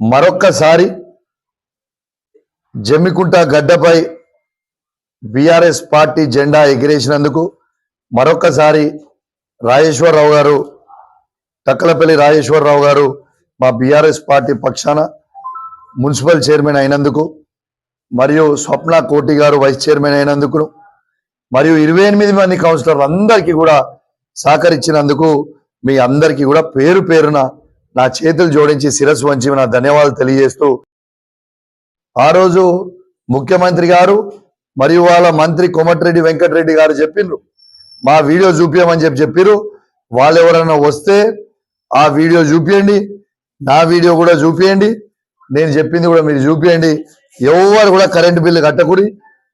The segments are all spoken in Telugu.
మరొక్కసారి జమ్మికుంట గడ్డపై బీఆర్ఎస్ పార్టీ జెండా ఎగిరేసినందుకు మరొక్కసారి రాజేశ్వరరావు గారు తక్కలపల్లి రాజేశ్వరరావు గారు మా బీఆర్ఎస్ పార్టీ పక్షాన మున్సిపల్ చైర్మన్ అయినందుకు మరియు స్వప్న కోటి గారు వైస్ చైర్మన్ అయినందుకు మరియు ఇరవై ఎనిమిది మంది కౌన్సిలర్లు అందరికీ కూడా సహకరించినందుకు మీ అందరికీ కూడా పేరు పేరున నా చేతులు జోడించి శిరస్సు వంచి నా ధన్యవాదాలు తెలియజేస్తూ ఆ రోజు ముఖ్యమంత్రి గారు మరియు వాళ్ళ మంత్రి కోమటిరెడ్డి వెంకటరెడ్డి గారు చెప్పిండ్రు మా వీడియో చూపించమని చెప్పి చెప్పిర్రు. వాళ్ళు ఎవరైనా వస్తే ఆ వీడియో చూపియండి. నా వీడియో కూడా చూపియండి. నేను చెప్పింది కూడా మీరు చూపియండి. ఎవరు కూడా కరెంటు బిల్లు కట్టకూడి.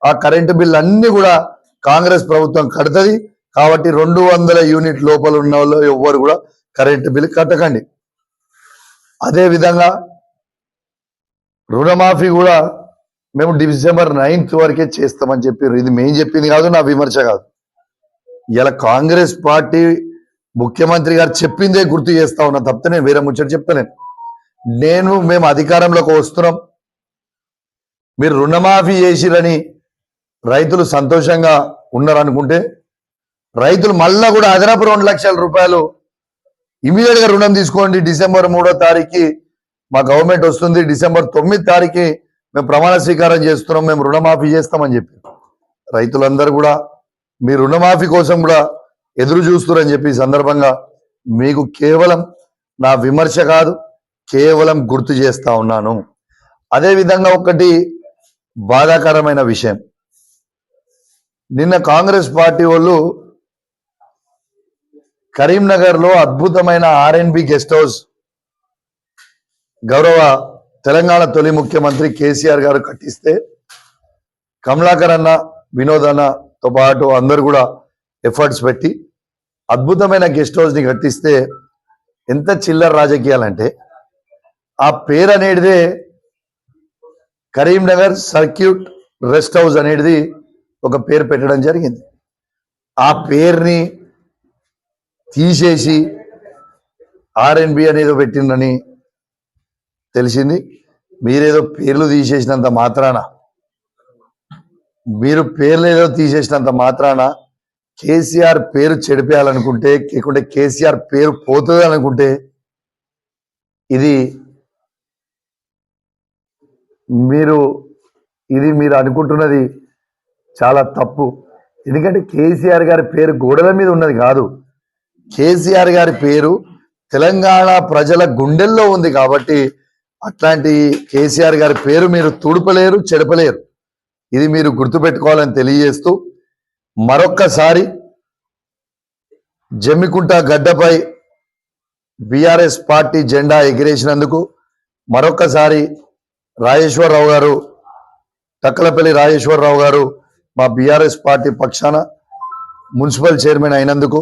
ఆ కరెంటు బిల్లు అన్ని కూడా కాంగ్రెస్ ప్రభుత్వం కడుతుంది. కాబట్టి రెండు వందల యూనిట్ లోపల ఉన్న వాళ్ళు ఎవ్వరు కూడా కరెంటు బిల్లు కట్టకండి. అదే విధంగా రుణమాఫీ కూడా మేము డిసెంబర్ నైన్త్ వరకే చేస్తామని చెప్పారు. ఇది మేము చెప్పింది కాదు నా విమర్శ కాదు. ఇలా కాంగ్రెస్ పార్టీ ముఖ్యమంత్రి గారు చెప్పిందే గుర్తు చేస్తా ఉన్నా తప్పితే నేను వేరే ముచ్చట చెప్తలేను. నేను మేము అధికారంలోకి వస్తున్నాం. మీరు రుణమాఫీ చేసిరని రైతులు సంతోషంగా ఉన్నారనుకుంటే రైతులు మళ్ళా కూడా అదనపు రెండు లక్షల రూపాయలు ఇమీడియట్గా రుణం తీసుకోండి. డిసెంబర్ మూడో తారీఖు మా గవర్నమెంట్ వస్తుంది. డిసెంబర్ తొమ్మిది తారీఖు మేము ప్రమాణ స్వీకారం చేస్తున్నాం. మేము రుణమాఫీ చేస్తామని చెప్పి. రైతులందరూ కూడా మీ రుణమాఫీ కోసం కూడా ఎదురు చూస్తున్నారని చెప్పి ఈ సందర్భంగా మీకు కేవలం నా విమర్శ కాదు కేవలం గుర్తు చేస్తా ఉన్నాను. అదే విధంగా ఒకటి బాధాకరమైన విషయం. నిన్న కాంగ్రెస్ పార్టీ వాళ్ళు కరీంనగర్లో అద్భుతమైన ఆర్ఎన్బి గెస్ట్ హౌస్. గౌరవ తెలంగాణ తొలి ముఖ్యమంత్రి కేసీఆర్ గారు కట్టిస్తే కమలాకర్ అన్న వినోద్ అన్నతో పాటు అందరు కూడా ఎఫర్ట్స్ పెట్టి అద్భుతమైన గెస్ట్ హౌస్ని కట్టిస్తే ఎంత చిల్లర రాజకీయాలంటే ఆ పేరు అనేటిదే కరీంనగర్ సర్క్యూట్ రెస్ట్ హౌస్ అనేది ఒక పేరు పెట్టడం జరిగింది. ఆ పేరుని తీసేసి ఆర్ఎన్బి అనేది పెట్టిందని తెలిసింది. మీరేదో పేర్లు తీసేసినంత మాత్రాన మీరు పేర్లు ఏదో తీసేసినంత మాత్రాన కేసీఆర్ పేరు చెడిపేయాలనుకుంటే లేకుంటే కేసీఆర్ పేరు పోతుంది అనుకుంటే ఇది మీరు ఇది మీరు అనుకుంటున్నది చాలా తప్పు. ఎందుకంటే కేసీఆర్ గారి పేరు గోడల మీద ఉన్నది కాదు. కేసీఆర్ గారి పేరు తెలంగాణ ప్రజల గుండెల్లో ఉంది కాబట్టి అట్లాంటి కేసీఆర్ గారి పేరు మీరు తుడపలేరు చెడపలేరు. ఇది మీరు గుర్తుపెట్టుకోవాలని తెలియజేస్తూ మరొక్కసారి జమ్మికుంట గడ్డపై బీఆర్ఎస్ పార్టీ జెండా ఎగిరేసినందుకు మరొక్కసారి రాజేశ్వరరావు గారు టక్కలపల్లి రాజేశ్వరరావు గారు మా బీఆర్ఎస్ పార్టీ పక్షాన మున్సిపల్ చైర్మన్ అయినందుకు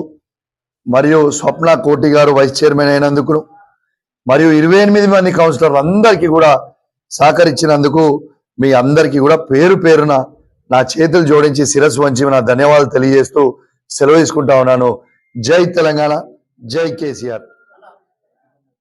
మరియు స్వప్న కోటి గారు వైస్ చైర్మన్ అయినందుకు మరియు ఇరవై ఎనిమిది మంది కౌన్సిలర్లు అందరికీ కూడా సహకరించినందుకు మీ అందరికీ కూడా పేరు పేరున నా చేతులు జోడించి శిరస్సు వంచి నా ధన్యవాదాలు తెలియజేస్తూ సెలవు తీసుకుంటా ఉన్నాను. జై తెలంగాణ జై కేసీఆర్.